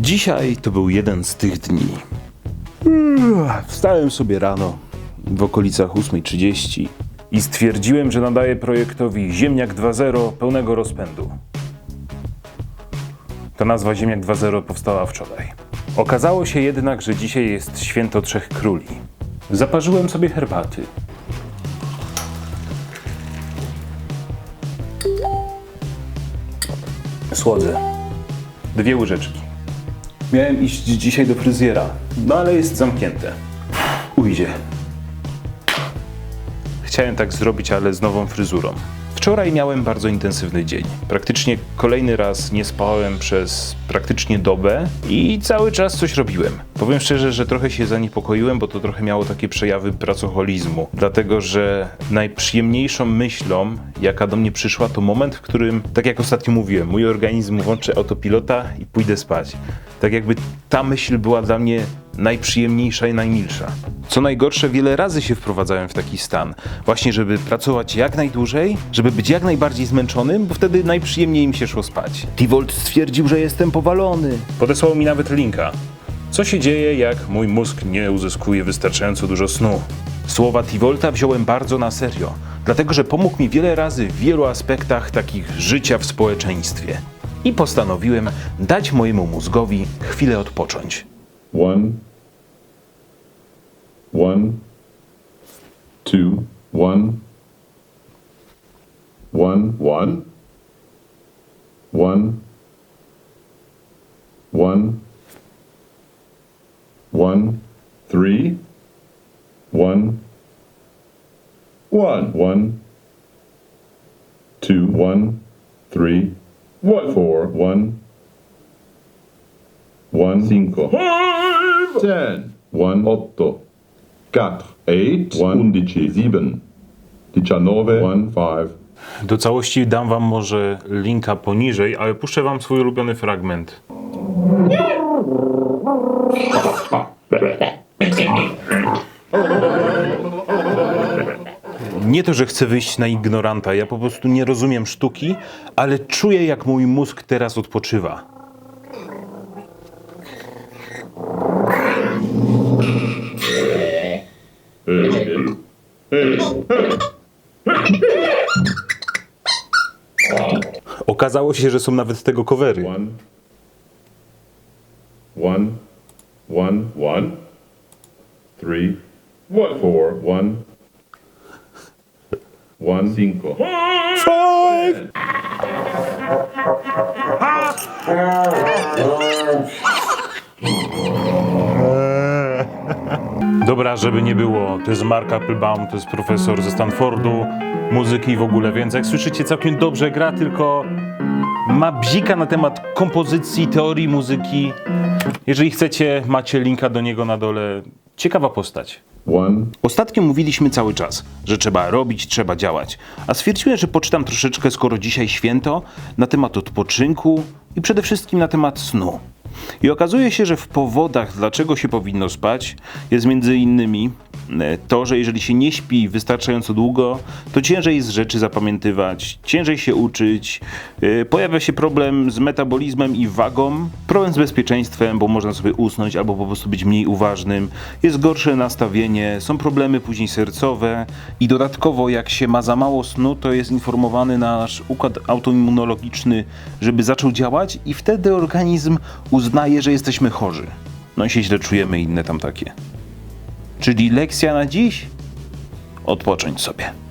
Dzisiaj to był jeden z tych dni. Wstałem sobie rano w okolicach 8.30 i stwierdziłem, że nadaję projektowi Ziemniak 2.0 pełnego rozpędu. Ta nazwa Ziemniak 2.0 powstała wczoraj. Okazało się jednak, że dzisiaj jest święto Trzech Króli. Zaparzyłem sobie herbaty. Słodzę. Dwie łyżeczki. Miałem iść dzisiaj do fryzjera, no ale jest zamknięte. Ujdzie. Chciałem tak zrobić, ale z nową fryzurą. Wczoraj miałem bardzo intensywny dzień. Praktycznie kolejny raz nie spałem przez praktycznie dobę i cały czas coś robiłem. Powiem szczerze, że trochę się zaniepokoiłem, bo to trochę miało takie przejawy pracoholizmu. Dlatego, że najprzyjemniejszą myślą, jaka do mnie przyszła, to moment, w którym, tak jak ostatnio mówiłem, mój organizm włączy autopilota i pójdę spać. Tak jakby ta myśl była dla mnie najprzyjemniejsza i najmilsza. Co najgorsze, wiele razy się wprowadzałem w taki stan. Właśnie, żeby pracować jak najdłużej, żeby być jak najbardziej zmęczonym, bo wtedy najprzyjemniej mi się szło spać. Tivolt stwierdził, że jestem powalony. Podesłał mi nawet linka. Co się dzieje, jak mój mózg nie uzyskuje wystarczająco dużo snu? Słowa Tivolta wziąłem bardzo na serio, dlatego że pomógł mi wiele razy w wielu aspektach takich życia w społeczeństwie. I postanowiłem dać mojemu mózgowi chwilę odpocząć. One, one, two, one, one, one, one, one, one, three, one, one, one, two, one, three, one, four, one, one, cinco. Ten. One, otto. Quatre. Eight. One, undici. Sieben. Diciannove. One, five. Do całości dam wam może linka poniżej, ale puszczę wam swój ulubiony fragment. Nie to, że chcę wyjść na ignoranta, ja po prostu nie rozumiem sztuki, ale czuję jak mój mózg teraz odpoczywa. Okazało się, że są nawet tego covery. One. One. One. One. Three. One. Four. One. One. Cinco. Five! Dobra, żeby nie było, to jest Mark Applebaum, to jest profesor ze Stanfordu, muzyki i w ogóle, więc jak słyszycie całkiem dobrze gra, tylko ma bzika na temat kompozycji, teorii muzyki. Jeżeli chcecie, macie linka do niego na dole. Ciekawa postać. Ostatnio mówiliśmy cały czas, że trzeba robić, trzeba działać. A stwierdziłem, że poczytam troszeczkę, skoro dzisiaj święto, na temat odpoczynku i przede wszystkim na temat snu. I okazuje się, że w powodach, dlaczego się powinno spać, jest między innymi to, że jeżeli się nie śpi wystarczająco długo, to ciężej jest rzeczy zapamiętywać, ciężej się uczyć, e, pojawia się problem z metabolizmem i wagą, problem z bezpieczeństwem, bo można sobie usnąć albo po prostu być mniej uważnym, jest gorsze nastawienie, są problemy później sercowe i dodatkowo jak się ma za mało snu, to jest informowany nasz układ autoimmunologiczny, żeby zaczął działać i wtedy organizm uznaje, że jesteśmy chorzy. No i się źle czujemy inne tam takie. Czyli lekcja na dziś? Odpocząć sobie.